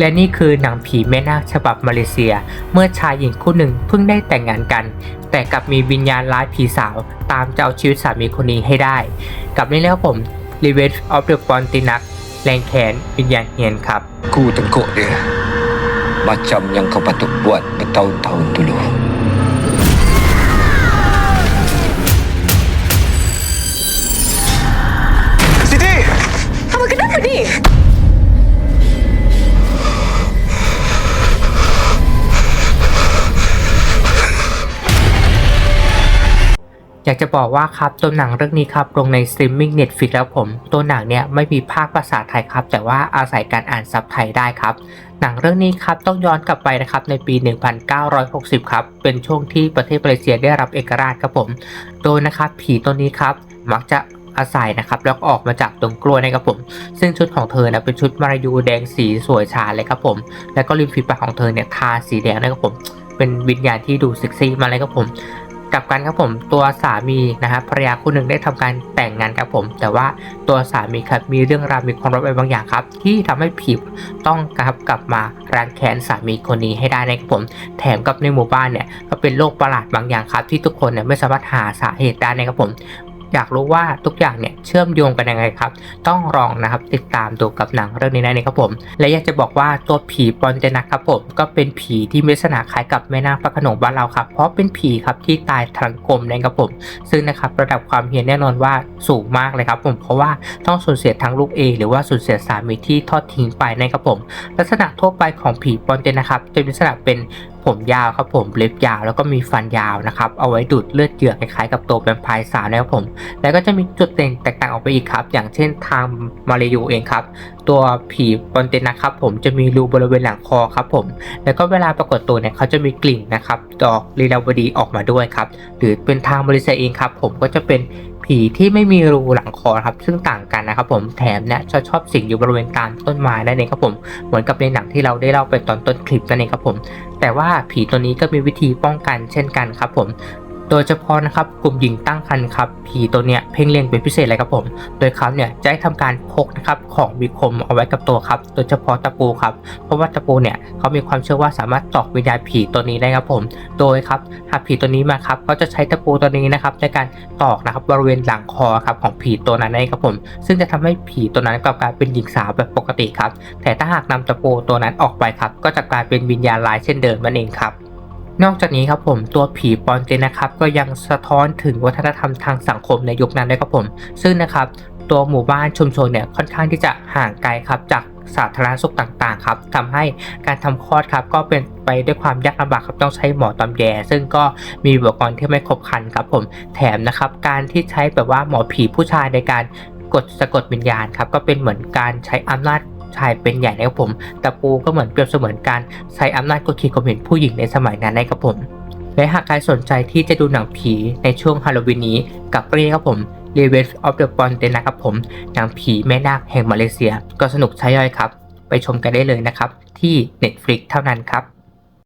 และนี่คือหนังผีแม่นาคฉบับมาเลเซีย เมื่อชายหญิงคู่หนึ่งเพิ่งได้แต่งงานกัน แต่กลับมีวิญญาณร้ายผีสาว ตามจะเอาชีวิตสามีคนนี้ให้ได้ กับนี่แล้วผม Revenge of the Pontianak แรงแขนวิญญาณเฮียนครับ Ku tengkuk dia Macam yang kau patut buat bertahun-tahun dulu อยากจะบอกว่าครับตัวหนังเรื่องนี้ครับลงในสตรีมมิ่ง Netflix แล้วผม ตัวหนังเนี่ยไม่มีภาคภาษาไทยครับ แต่ว่าอาศัยการอ่านซับไทยได้ครับ หนังเรื่องนี้ครับต้องย้อนกลับไปนะครับในปี 1960 ครับ เป็นช่วงที่ประเทศมาเลเซียได้รับเอกราชครับผม โดยนะครับผีตัวนี้ครับมักจะอาศัยนะครับแล้วก็ออกมาจากตรงกล้วยนะครับผม ซึ่งชุดของเธอนะเป็นชุดมารายูแดงสีสวยชาเลยครับผม แล้วก็ริมฝีปากของเธอเนี่ยทาสีแดงนะครับผม เป็นวิญญาณที่ดูเซ็กซี่มาเลยครับผม กับกันครับผมตัวสามีนะครับภรรยาคู่หนึ่งได้ทำการแต่งงานครับผม แต่ว่าตัวสามีครับมีเรื่องราวมีความลับอะไรบางอย่างครับ ที่ทำให้ผิวต้องกลับกลับมารังแค้นสามีคนนี้ให้ได้นะครับผม แถมกับในหมู่บ้านเนี่ยก็เป็นโรคประหลาดบางอย่างครับ ที่ทุกคนเนี่ยไม่สามารถหาสาเหตุได้นะครับผม อยากรู้ว่าทุกอย่างเนี่ยเชื่อมโยงกันยังไงครับ ต้องลองนะครับติดตามดูกับหนังเรื่องนี้ได้เลยครับผม และอยากจะบอกว่าตัวผีปอนเจนักครับผมก็เป็นผีที่มีลักษณะคล้ายกับแม่นาคพระขนงบ้านเราครับ เพราะเป็นผีครับที่ตายทางกลมนะครับผม ซึ่งนะครับระดับความเฮียนแน่นอนว่าสูงมากเลยครับผมเพราะว่าต้องสูญเสียทั้งลูกเองหรือว่าสูญเสียสามีที่ทอดทิ้งไปนะครับผม ลักษณะทั่วไปของผีปอนเจนะครับจะมีลักษณะเป็น ผมยาวครับผมเล็บยาวแล้วก็มีฟันยาวนะครับ เอาไว้ดูดเลือดเหยื่อคล้ายๆกับตัวแวมไพร์สาวนะครับผม แล้วก็จะมีจุดเด่นแตกต่างออกไปอีกครับ อย่างเช่นทางมาเลยูเองครับ ตัวผีปอนเตนนะครับผมจะมีรูบริเวณหลังคอครับผม แล้วก็เวลาปรากฏตัวเนี่ยเขาจะมีกลิ่นนะครับดอกลีลาวดีออกมาด้วยครับ หรือเป็นทางบริษัทเองครับผมก็จะเป็น ผีที่ไม่มีรูหลังคอครับซึ่งต่างกันนะครับผมแถมเนี่ยจะชอบสิงอยู่บริเวณตามต้นไม้นั่นเองครับผมเหมือนกับในหนังที่เราได้เล่าไปตอนต้นคลิปนั่นเองครับผมแต่ว่าผีตัวนี้ก็มีวิธีป้องกันเช่นกันครับผม โดยเฉพาะนะครับกลุ่มหญิงตั้งครรภ์ครับผีตัวเนี้ยเพ่งเล็งเป็นพิเศษเลยครับผม โดยเขาเนี่ยจะให้ทำการพกนะครับของมีคมเอาไว้กับตัวครับ โดยเฉพาะตะปูครับ เพราะว่าตะปูเนี่ยเขามีความเชื่อว่าสามารถตอกวิญญาณผีตัวนี้ได้ครับผม โดยครับหากผีตัวนี้มาครับเขาจะใช้ตะปูตัวนี้นะครับในการตอกนะครับบริเวณหลังคอครับของผีตัวนั้นได้ครับผม ซึ่งจะทำให้ผีตัวนั้นกลับกลายเป็นหญิงสาวแบบปกติครับ แต่ถ้าหากนำตะปูตัวนั้นออกไปครับ ก็จะกลายเป็นวิญญาณร้ายเช่นเดิมนั่นเองครับ นอกจากนี้ครับผมตัวผีปอนเจนะครับก็ยังสะท้อนถึงวัฒนธรรมทางสังคมในยุคนั้นด้วยครับผม ซึ่งนะครับตัวหมู่บ้านชุมชนเนี่ยค่อนข้างที่จะห่างไกลครับจากสาธารณสุขต่างๆครับทำให้การทำคลอดครับก็เป็นไปด้วยความยากลำบากครับต้องใช้หมอตำแย ซึ่งก็มีอุปกรณ์ที่ไม่ครบครันครับผมแถมนะครับการที่ใช้แบบว่าหมอผีผู้ชายในการกดสะกดวิญญาณครับก็เป็นเหมือนการใช้อำนาจ ชายเป็นใหญ่นะครับผม ตะปูก็เหมือนเปรียบเสมือนการใช้อำนาจกดขี่ข่มเหงผู้หญิงในสมัยนั้นนะครับผม และหากใครสนใจที่จะดูหนังผีในช่วงฮาโลวีนนี้กับเรื่องครับผม Revenge of the p o n t e นะครับผม หนังผีแม่นาคแห่งมาเลเซีย ก็สนุกใช้ย่อยครับ ไปชมกันได้เลยนะครับ ที่ Netflix เท่านั้นครับ